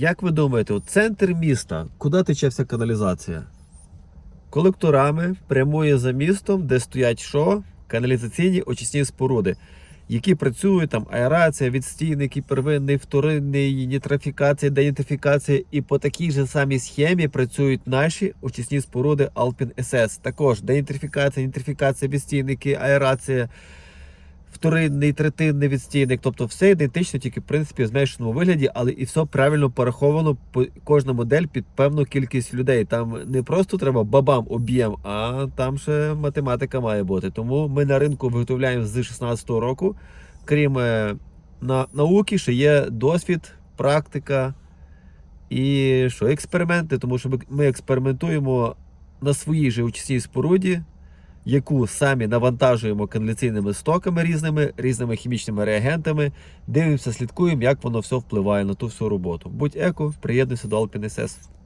Як ви думаєте, от центр міста, куди тече вся каналізація? Колекторами прямує за містом, де стоять що? Каналізаційні очисні споруди, які працюють там аерація, відстійники, первинний, вторинний, нітрофікація, денітрифікація. І по такій же самій схемі працюють наші очисні споруди Alpin SS. Також денітрифікація, нітрифікація, відстійники, аерація, вторинний, третинний відстійник. Тобто все ідентично, тільки в принципі в зменшеному вигляді, але і все правильно пораховано. по- Кожна модель під певну кількість людей. Там не просто треба бабам об'єм, а там ще математика має бути. Тому ми на ринку виготовляємо з 16-го року. Крім е, на, науки, ще є досвід, практика і що, експерименти, тому що ми, експериментуємо на своїй же споруді, яку самі навантажуємо кондиційними стоками різними, різними хімічними реагентами, дивимося, слідкуємо, як воно все впливає на ту всю роботу. Будь еко, приєднуйся до Alpine SS.